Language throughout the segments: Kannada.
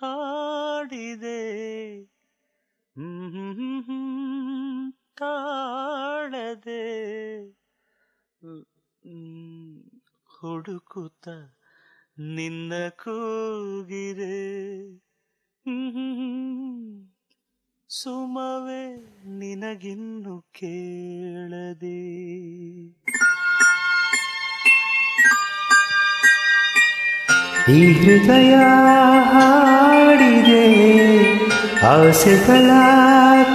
ಹಾಡಿದೆ ಕಾಡದೆ ಹುಡುಕುತ್ತ ನಿನ್ನ ಕೂಗಿರೆ ಸುಮವೇ ನಿನಗಿನ್ನು ಕೇಳದೆ ಈ ಹೃದಯ ಹಾಡಿದೆ ಆಸೆಗಳ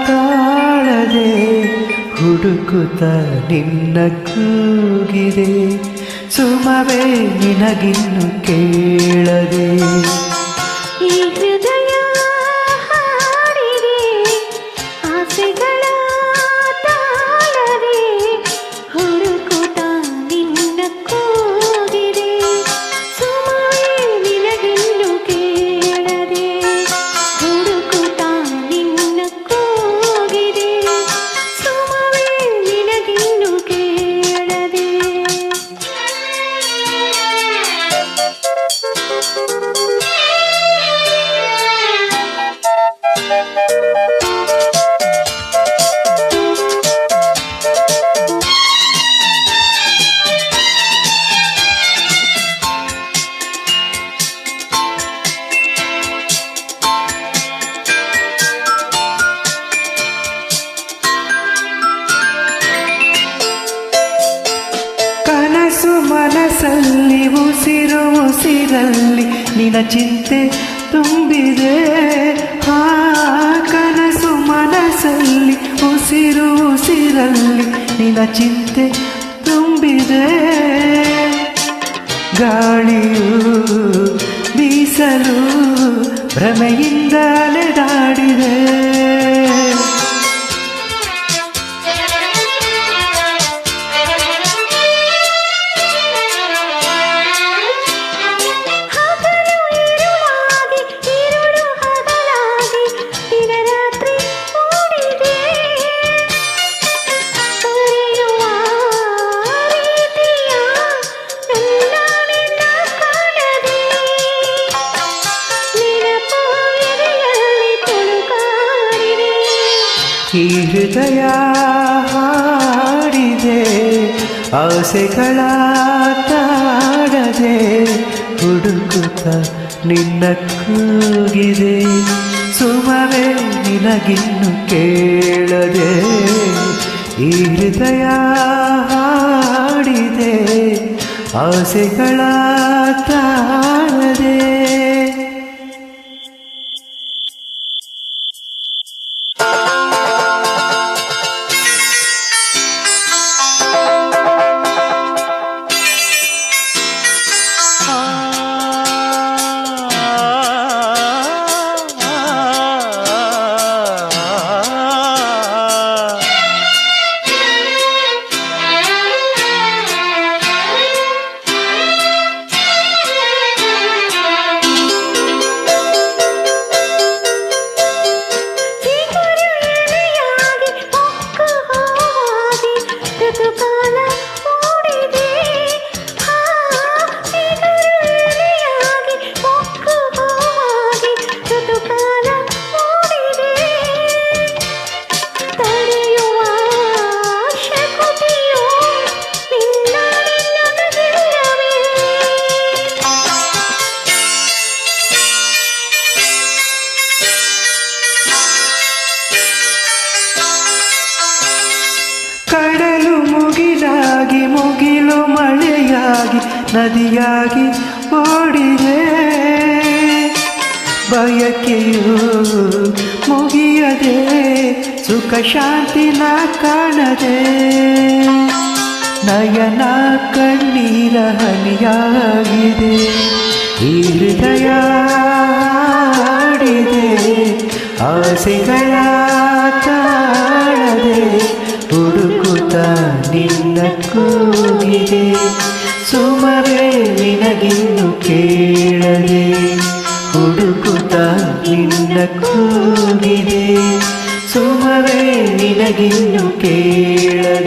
ತಾಳದೆ ಹುಡುಕುತ್ತ ನಿನ್ನ ಕೂಗಿದೆ. ಸುಮವೇ ನಿನಗಿನ್ನು ಕೇಳದೆ ಕನಸು ಮನಸ್ಸಲ್ಲಿ ಉಸಿರು ಉಸಿರಲ್ಲಿ ನಿನ ಚಿಂತೆ ತುಂಬಿದೆ. ಆ ಕನಸು ಮನಸ್ಸಲ್ಲಿ, ಉಸಿರು ಉಸಿರಲ್ಲಿ ನಿನ ಚಿಂತೆ ತುಂಬಿದೆ. ಗಾಳಿಯು ಬೀಸಲು ಭ್ರಮೆಯಿಂದ ಅಲೆದಾಡಿದೆ ಈ ಹೃದಯ ಹಾಡಿದೆ ಆಸೆಗಳ ತಾಡದೆ ಹುಡುಕುತ್ತ ನಿನ್ನ ಕೂಗಿದೆ. ಸುಮವೇ, ನಿನಗಿನ್ನು ಕೇಳದೆ ಈ ಹೃದಯ ಹಾಡಿದೆ ಆಸೆಗಳ ತಾಳದೆ Oh. ನದಿಯಾಗಿ ಓಡಿದೆ ಬಯಕೆಯು ಮುಗಿಯದೆ ಸುಖ ಶಾಂತಿನ ಕಾಣದೆ. ನಯನ ಕಣ್ಣೀರ ಹನಿಯಾಗಿದೆ. ಈ ಹೃದಯ ಆಡಿದೆ. ಆಸೆಗಳ ತಾಳದೆ ಹುಡುಕುತ್ತ ನಿನ್ನ ಕೂಗಿದೆ. ಸುಮವೇ ನಿನಗಿನ್ನು ಕೇಳದೆ ಹುಡುಕುತ್ತ ನಿನ್ನ ಕೂಗಿದೆ. ಸುಮವೇ ನಿನಗಿನ್ನು ಕೇಳ